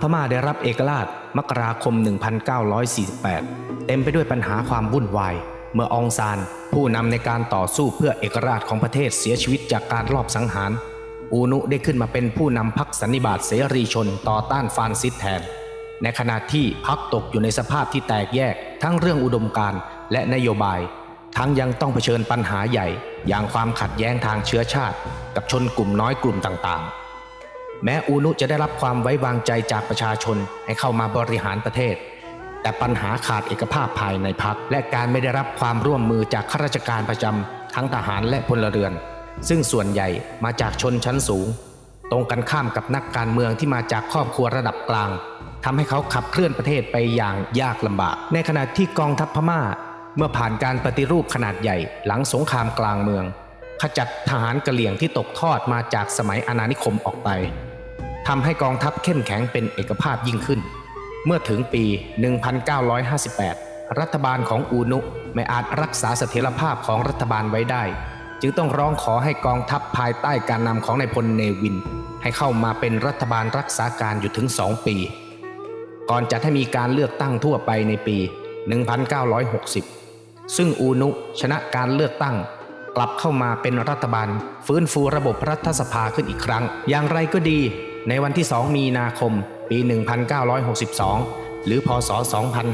พม่าได้รับเอกราชมกราคม 1948 เต็มไปด้วยปัญหาความวุ่นวาย เมื่ออองซาน ผู้นำในการต่อสู้เพื่อเอกราชของประเทศเสียชีวิตจากการลอบสังหาร อูนุได้ขึ้นมาเป็นผู้นำพรรคสันนิบาตเสรีชนต่อต้านฟานซิสแทน ในขณะที่พรรคตกอยู่ในสภาพที่แตกแยก ทั้งเรื่องอุดมการณ์และนโยบาย ทั้งยังต้องเผชิญปัญหาใหญ่ อย่างความขัดแย้งทางเชื้อชาติ กับชนกลุ่มน้อยกลุ่มต่างๆ แม้อูนุจะได้รับความไว้วางใจจากประชาชนให้เข้ามาบริหารประเทศ แต่ปัญหาขาดเอกภาพภายในพรรคและการไม่ได้รับความร่วมมือจากข้าราชการประจำทั้งทหารและพลเรือน ซึ่งส่วนใหญ่มาจากชนชั้นสูง ตรงกันข้ามกับนักการเมืองที่มาจากครอบครัวระดับกลางทำให้เขาขับเคลื่อนประเทศไปอย่างยากลำบาก ในขณะที่กองทัพพม่า เมื่อผ่านการปฏิรูปขนาดใหญ่หลังสงครามกลางเมือง ขจัดทหารกะเหลี่ยงที่ตกทอดมาจากสมัยอาณานิคมออกไป ทำให้กองทัพเข้มแข็งเป็นเอกภาพยิ่งขึ้น เมื่อถึงปี 1958 รัฐบาลของอูนุไม่อาจรักษาเสถียรภาพของรัฐบาลไว้ได้ จึงต้องร้องขอให้กองทัพภายใต้การนำของนายพลเนวิน ให้เข้ามาเป็นรัฐบาลรักษาการอยู่ถึง 2 ปี ก่อนจะให้มีการเลือกตั้งทั่วไปในปี 1960 ซึ่งอูนุชนะการเลือกตั้งกลับเข้ามาเป็นรัฐบาล ฟื้นฟูระบบรัฐสภาขึ้นอีกครั้ง อย่างไรก็ดี ในวันที่ 2 มีนาคม ปี 1962 หรือพศ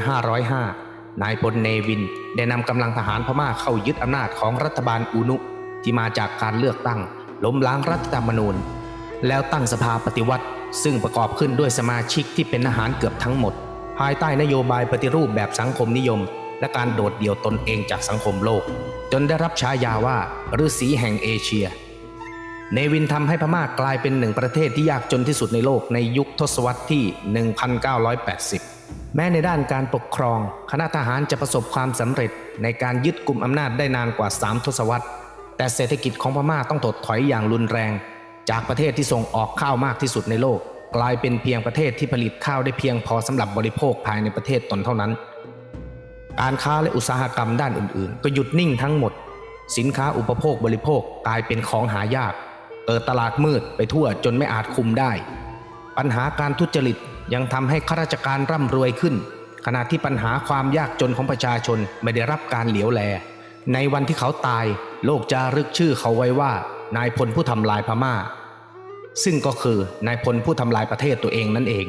2505 นายพลเนวินได้นำกำลังทหารพม่าเข้ายึดอำนาจของรัฐบาลอูนุ ที่มาจากการเลือกตั้ง ล้มล้างรัฐธรรมนูญ แล้วตั้งสภาปฏิวัติ ซึ่งประกอบขึ้นด้วยสมาชิกที่เป็นทหารเกือบทั้งหมด ภายใต้นโยบายปฏิรูปแบบสังคมนิยม และการโดดเดี่ยวตนเองจากสังคมโลก จนได้รับฉายาว่าฤาษีแห่งเอเชีย เนวินทำให้พม่ากลายเป็นหนึ่งประเทศที่ยากจนที่สุดในโลกในยุคทศวรรษที่ 1980 แม้ในด้านการปกครอง คณะทหารจะประสบความสำเร็จในการยึดกลุ่มอำนาจได้นานกว่า 3 ทศวรรษ แต่เศรษฐกิจของพม่าต้องถดถอยอย่างรุนแรง จากประเทศที่ส่งออกข้าวมากที่สุดในโลก กลายเป็นเพียงประเทศที่ผลิตข้าวได้เพียงพอสำหรับบริโภคภายในประเทศตนเท่านั้น การค้าและอุตสาหกรรมด้านอื่น ๆ ก็หยุดนิ่งทั้งหมด สินค้าอุปโภคบริโภคกลายเป็นของหายาก เปิดตลาดมืดไปทั่วจนไม่อาจคุมได้ ปัญหาการทุจริตยังทำให้ข้าราชการร่ำรวยขึ้น ขณะที่ปัญหาความยากจนของประชาชนไม่ได้รับการเหลียวแล ในวันที่เขาตาย โลกจะรึกชื่อเขาไว้ว่า นายพลผู้ทำลายพม่า ซึ่งก็คือนายพลผู้ทำลายประเทศตัวเองนั่นเอง